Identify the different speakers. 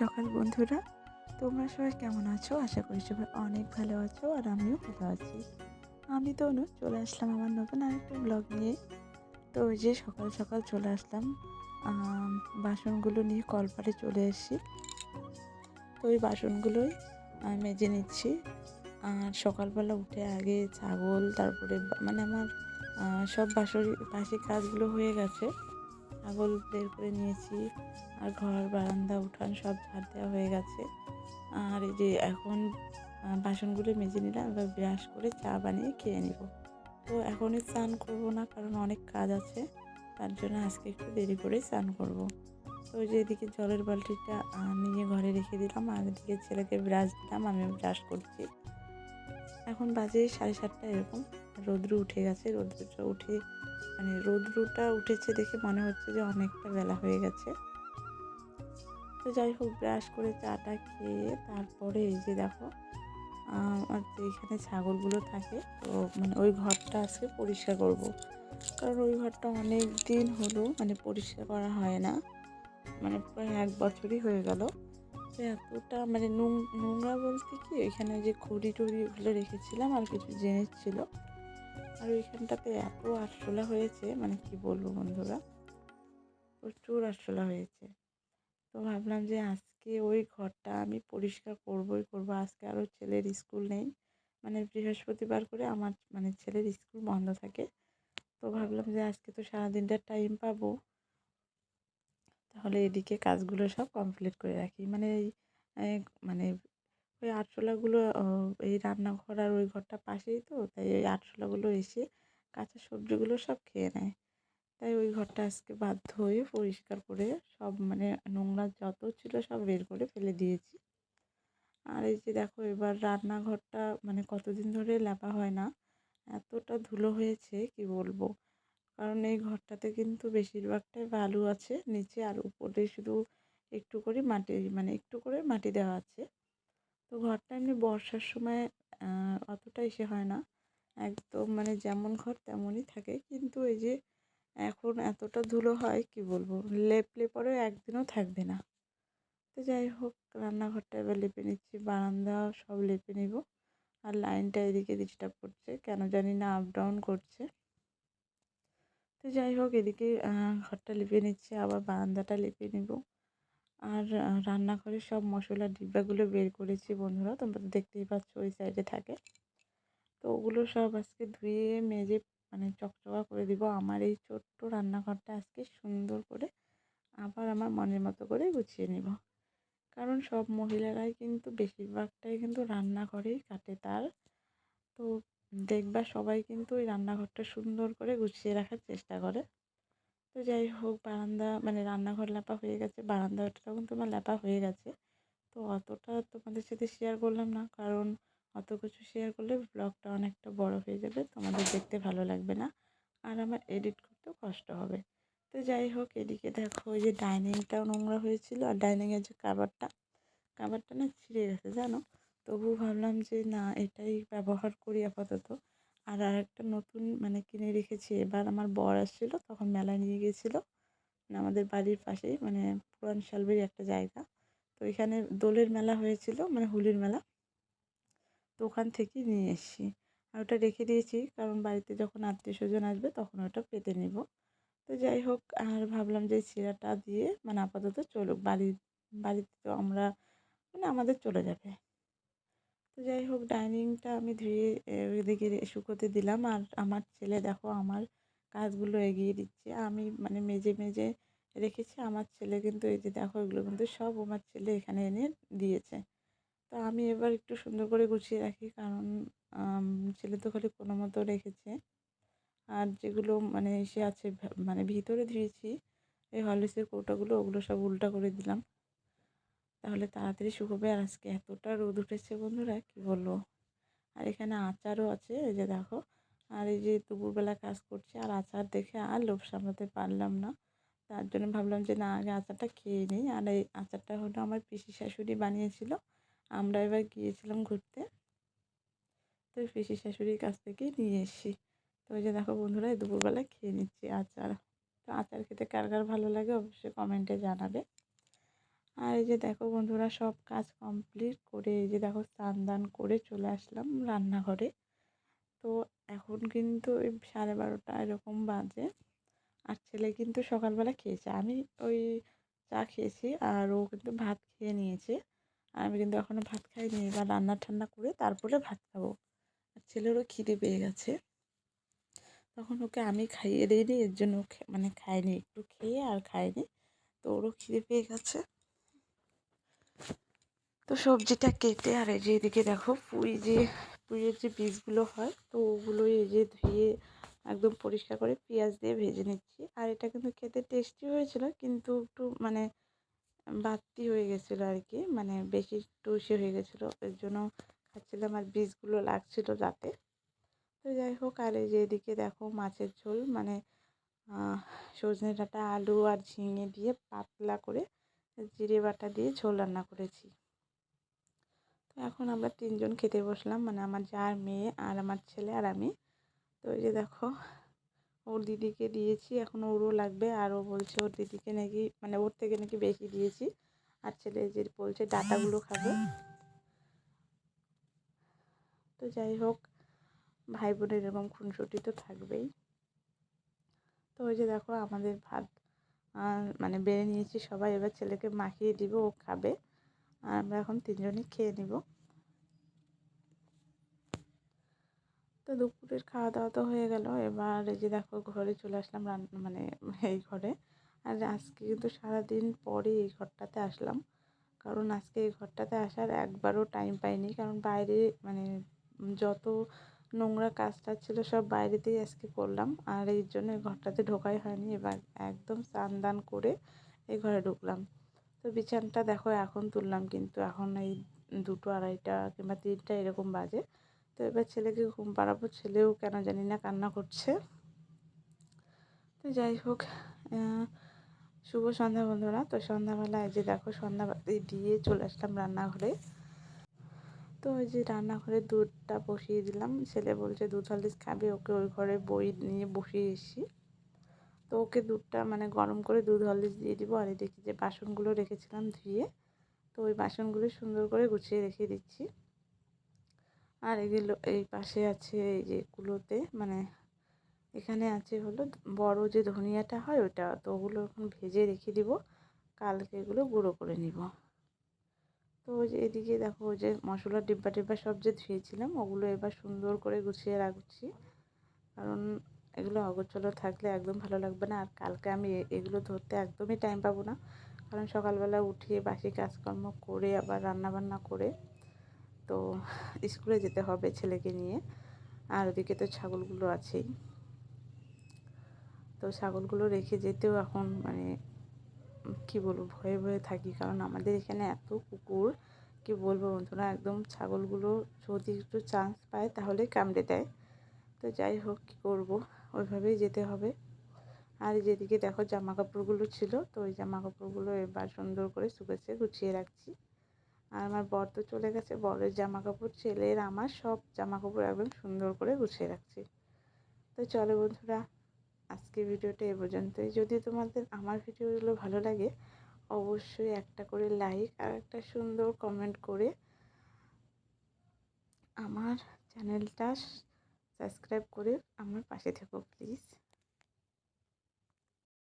Speaker 1: সকাল, বন্ধুরা। তোমরা সবাই কেমন আছো? আশা করি সবাই অনেক ভালো আছো আর আমিও ভালো আছি। আমি তো অনু চলে আসলাম আমার নতুন আরেকটা ব্লগ নিয়ে। তো ওই যে সকাল সকাল চলে আসলাম। বাসনগুলো নিয়ে কলপারে চলে এসেছি তো ওই বাসনগুলোই মেজে নিচ্ছি। আর সকালবেলা উঠে আগে ছাগল, তারপরে মানে আমার সব বাসরি, বাসি কাজগুলো হয়ে গেছে। ছাগল বের করে নিয়েছি আর ঘর, বারান্দা, উঠান সব ঝাড় দেওয়া হয়ে গেছে। আর এই যে এখন বাসনগুলো মেজে নিলাম, এবার ব্রাশ করে চা বানিয়ে খেয়ে নিব। তো এখনই স্নান করব না, কারণ অনেক কাজ আছে। তার জন্য আজকে একটু দেরি করে স্নান করব। তো যে এদিকে জলের বালতিটা নিয়ে ঘরে রেখে দিলাম। আর এদিকে ছেলেকে ব্রাশ দিলাম, আমিও ব্রাশ করছি। এখন বাজে সাড়ে সাতটা এরকম। রৌদ্র উঠে গেছে রৌদ্রটা উঠে মানে রৌদ্রটা উঠেছে দেখে মনে হচ্ছে যে অনেকটা বেলা হয়ে গেছে। তো যাই হোক ব্রাশ করে চাটা খেয়ে তারপরে এই যে দেখো আহ, আর যে এখানে ছাগলগুলো থাকে তো মানে ওই ঘরটা আজকে পরিষ্কার করব। কারণ ওই ঘরটা অনেক দিন হলো মানে পরিষ্কার করা হয় না। মানে প্রায় এক বছরই হয়ে গেল। এতটা মানে নোংরা বলতে কি? এখানে যে খড়ি টড়ি ওগুলো রেখেছিলাম আর কিছু জিনিস ছিল। আর ওইখানটাতে এত আরশোলা হয়েছে মানে কি বলব বন্ধুরা? প্রচুর আরশোলা হয়েছে। তো ভাবলাম যে আজকে ওই ঘরটা আমি পরিষ্কার করবই করব। আজকে আরও ছেলের স্কুল নেই। মানে বৃহস্পতিবার করে আমার মানে ছেলের স্কুল বন্ধ থাকে। তো ভাবলাম যে আজকে তো সারাদিনটা টাইম পাবো। তাহলে এদিকে কাজগুলো সব কমপ্লিট করে রাখি। মানে এই মানে ওই আরশোলাগুলো এই রান্নাঘর আর ওই ঘরটা পাশেই তো, তাই ওই আরশোলাগুলো এসে কাঁচা সবজিগুলো সব খেয়ে নেয়। তাই ওই ঘরটা আজকে বাধ্য হয়ে পরিষ্কার করে সব মানে নোংরা যত ছিল সব বের করে ফেলে দিয়েছি। আর এই যে দেখো, এবার রান্নাঘরটা মানে কতদিন ধরে লেপা হয় না, এতটা ধুলো হয়েছে, কি বলব? কারণ এই ঘরটাতে কিন্তু বেশিরভাগটাই বালু আছে। নিচে আর উপরে শুধু একটু করে মাটি মানে একটু করে মাটি দেওয়া আছে। তো ঘরটা এমনি বর্ষার সময় অতটা ইসে হয় না। একদম মানে যেমন ঘর তেমনই থাকে। কিন্তু এই যে এখন এতটা ধুলো হয়, কি বলব? লেপলে পরে একদিনও থাকবে না। তো যাই হোক, রান্নাঘরটা এবার লেপে নিচ্ছি। বারান্দা সব লেপে নিব। আর লাইনটা এদিকে ডিস্টার্ব করছে। কেন জানি না আপ ডাউন করছে। তো যাই হোক এদিকে ঘরটা লিপে নিচ্ছি আবার বারান্দাটা লিপে নেব। আর আহ, রান্নাঘরের সব মশলার ডিব্বাগুলো বের করেছি বন্ধুরা তোমরা তো দেখতেই পাচ্ছ ওই সাইডে থাকে। তো ওগুলো সব আজকে ধুয়ে মেজে মানে চকচকা করে দিব। আমার এই ছোট্ট রান্নাঘরটা আজকে সুন্দর করে আবার আমার মনের মতো করে গুছিয়ে নিব। কারণ সব মহিলারাই কিন্তু বেশিরভাগটাই কিন্তু রান্নাঘরেই কাটে তার। তো দেখবা সবাই কিন্তু ওই রান্নাঘরটা সুন্দর করে গুছিয়ে রাখার চেষ্টা করে। তো যাই হোক, বারান্দা মানে রান্নাঘর লেপা হয়ে গেছে। বারান্দাটাও কিন্তু আমার লেপা হয়ে গেছে। তো অতটা তোমাদের সাথে শেয়ার করলাম না, কারণ অত কিছু শেয়ার করলে ব্লগটা অনেকটা বড় হয়ে যাবে। তোমাদের দেখতে ভালো লাগবে না। আর আমার এডিট করতেও কষ্ট হবে। তো যাই হোক, এদিকে দেখো ওই যে ডাইনিংটাও নোংরা হয়েছিল। আর ডাইনিংয়ের যে কাভারটা কাভারটা না ছিঁড়ে গেছে, জানো? তবু ভাবলাম যে, না, এটাই ব্যবহার করি আপাতত। আর আর একটা নতুন মানে কিনে রেখেছি। এবার আমার বর আসছিল, তখন মেলায় নিয়ে গিয়েছিল। মানে আমাদের বাড়ির পাশেই মানে পুরান শালবাড়ি একটা জায়গা। তো এখানে দোলের মেলা হয়েছিল মানে হোলির মেলা। তো ওখান থেকেই নিয়ে এসেছি। আর ওটা রেখে দিয়েছি, কারণ বাড়িতে যখন আত্মীয় স্বজন আসবে, তখন ওটা পেতে নিব। তো যাই হোক, আর ভাবলাম যে চিরাটা দিয়ে মানে আপাতত চলুক। বাড়ি, বাড়িতে তো আমরা মানে আমাদের চলে যাবে। তো যাই হোক ডাইনিংটা আমি ধুয়ে ওইদিকে শুকোতে দিলাম। আর আমার ছেলে দেখো, আমার কাজগুলো এগিয়ে দিচ্ছে। আমি মানে মেজে মেজে রেখেছি। আমার ছেলে কিন্তু এই যে দেখো, এগুলো কিন্তু সব আমার ছেলে এখানে এনে দিয়েছে। তো আমি এবার একটু সুন্দর করে গুছিয়ে রাখি। কারণ ছেলে তো খালি কোনো মতো রেখেছে। আর যেগুলো মানে এসে আছে মানে ভিতরে ধুয়েছি, এই হরলিক্সের কৌটাগুলো, ওগুলো সব উল্টা করে দিলাম। তাহলে তাড়াতাড়ি শুকোবে আর আজকে এতটা রোদ উঠেছে বন্ধুরা, কি বলব? আর এখানে আচারও আছে, এই যে দেখো। আর এই যে দুপুরবেলা কাজ করছি, আর আচার দেখে আর লোভ সামলাতে পারলাম না। তার জন্য ভাবলাম যে না, আগে আচারটা খেয়ে নিই। আর এই আচারটা হলো আমার পিসি শাশুড়ি বানিয়েছিল। আমরা এবার গিয়েছিলাম ঘুরতে। তো পিসি শাশুড়ির কাছ থেকেই নিয়ে এসেছি। তো ওই যে দেখো বন্ধুরা, এই দুপুরবেলা খেয়ে নিচ্ছি আচার। তো আচার খেতে কার কার ভালো লাগে অবশ্যই কমেন্টে জানাবে। আর এই যে দেখো বন্ধুরা সব কাজ কমপ্লিট করে এই যে দেখো স্নান দান করে চলে আসলাম রান্নাঘরে। তো এখন কিন্তু ওই সাড়ে বারোটা এরকম বাজে আর ছেলে কিন্তু সকালবেলা খেয়েছে। আমি ওই চা খেয়েছি আর ও কিন্তু ভাত খেয়ে নিয়েছে। আর আমি কিন্তু এখনও ভাত খাইনি, এবার রান্না ঠান্না করে তারপরে ভাত খাব। আর ছেলেরও খিদে পেয়ে গেছে। তখন ওকে আমি খাইয়ে দিইনি, এর জন্য মানে খায়নি, একটু খেয়ে আর খায়নি। তো ওরও খিদে পেয়ে গেছে। তো সবজিটা কেটে আর এই যে এদিকে দেখো পুঁই যে, পুঁইয়ের যে বীজগুলো হয়, তো ওগুলো এই যে ধুয়ে একদম পরিষ্কার করে পেঁয়াজ দিয়ে ভেজে নিচ্ছি। আর এটা কিন্তু খেতে টেস্টি হয়েছিল, কিন্তু একটু মানে বাড়তি হয়ে গেছিল আর কি মানে বেশি টুসে হয়ে গেছিল, এর জন্য খাচ্ছিলাম আর বীজগুলো লাগছিল যাতে তো যাই হোক, আর এই যে এদিকে দেখো মাছের ঝোল মানে সজনে ডাঁটা, আলু আর ঝিঙে দিয়ে পাতলা করে জিরে বাটা দিয়ে ঝোল রান্না করেছি। এখন আমরা তিনজন খেতে বসলাম মানে আমার যার মেয়ে আর আমার ছেলে আর আমি। তো এই যে দেখো, ওর দিদিকে দিয়েছি, এখন ওরও লাগবে আর ও বলছে ওর দিদিকে নাকি মানে ওর থেকে নাকি বেশি দিয়েছি। আর ছেলে যে বলছে ডাটাগুলো খাবে। তো যাই হোক, ভাই বোনের এরকম খুনসুটি তো থাকবেই। তো ওই যে দেখো, আমাদের ভাত মানে বেড়ে নিয়েছি সবাই, এবার ছেলেকে মাখিয়ে দিব, ও খাবে। আর আমরা এখন তিনজনই খেয়ে নিব। তো দুপুরের খাওয়া দাওয়া তো হয়ে গেল। এবার এই যে দেখো ঘরে চলে আসলাম রান্না মানে এই ঘরে। আর আজকে কিন্তু সারাদিন পরে এই ঘরটাতে আসলাম। কারণ আজকে এই ঘরটাতে আসার একবারও টাইম পাইনি। কারণ বাইরে মানে যত নোংরা কাজটা ছিল সব বাইরেতেই আজকে করলাম। আর এই জন্য ঘরটাতে ঢোকাই হয়নি। এবার একদম স্নান দান করে এই ঘরে ঢুকলাম। তো বিছানটা দেখো এখন তুললাম কিন্তু এখন এই দুটো আড়াইটা কিংবা তিনটা এরকম বাজে। তো এবার ছেলেকে ঘুম পাড়াবো, ছেলেও কেন জানি না কান্না করছে। তো যাই হোক শুভ সন্ধ্যা বন্ধুরা। তো সন্ধ্যাবেলায় যে দেখো সন্ধ্যাবাতি দিয়ে চলে আসলাম রান্নাঘরে। তো ওই যে রান্নাঘরে দুধটা বসিয়ে দিলাম। ছেলে বলছে, দুধ হলদিস খাবে, ওকে ওই ঘরে বই নিয়ে বসিয়ে এসি তো ওকে দুধটা মানে গরম করে দুধ হলদিস দিয়ে দিব আর দেখি যে বাসনগুলো রেখেছিলাম ধুয়ে, তো ওই বাসনগুলো সুন্দর করে গুছিয়ে রেখে দিচ্ছি। আর এগুলো এই পাশে আছে এই যে কুলোতে মানে এখানে আছে হলো বড় যে ধনিয়াটা হয় ওটা তো ওগুলো এখন ভেজে রেখে দিব, কালকে এগুলো গুঁড়ো করে নিব। তো ওই যে এদিকে দেখো ওই যে মশলার ডিব্বা টিব্বা সব যে ধুয়েছিলাম, ওগুলো এবার সুন্দর করে গুছিয়ে রাখছি। কারণ এগুলো অগোছলো থাকলে একদম ভালো লাগবে না। আর কালকে আমি এগুলো ধরতে একদমই টাইম পাবো না। কারণ সকালবেলা উঠিয়ে বাসি কাজকর্ম করে আবার রান্নাবান্না করে তো স্কুলে যেতে হবে ছেলেকে নিয়ে। আর ওদিকে তো ছাগলগুলো আছেই। তো ছাগলগুলো রেখে যেতেও এখন মানে কি বলব, ভয়ে ভয়ে থাকি। কারণ আমাদের এখানে এত কুকুর, কি বলব বন্ধুরা, একদম ছাগলগুলো যদি একটু চান্স পায় তাহলে কামড়ে দেয়। তো যাই হোক, কী করব? ওইভাবেই যেতে হবে। আর যেদিকে দেখো জামা কাপড়গুলো ছিল, তো ওই জামা কাপড়গুলো এবার সুন্দর করে শুকেছে, গুছিয়ে রাখছি। আর আমার বর তো চলে গেছে, বরের জামা কাপড় ছেলের, আমার সব জামা কাপড় একদম সুন্দর করে গুছিয়ে রাখছি। তো চলো বন্ধুরা, আজকে ভিডিওটা এ পর্যন্তই। যদি তোমাদের আমার ভিডিওগুলো ভালো লাগে, অবশ্যই একটা করে লাইক আর একটা সুন্দর কমেন্ট করে আমার চ্যানেলটা সাবস্ক্রাইব করে আমার পাশে থেকো প্লিজ।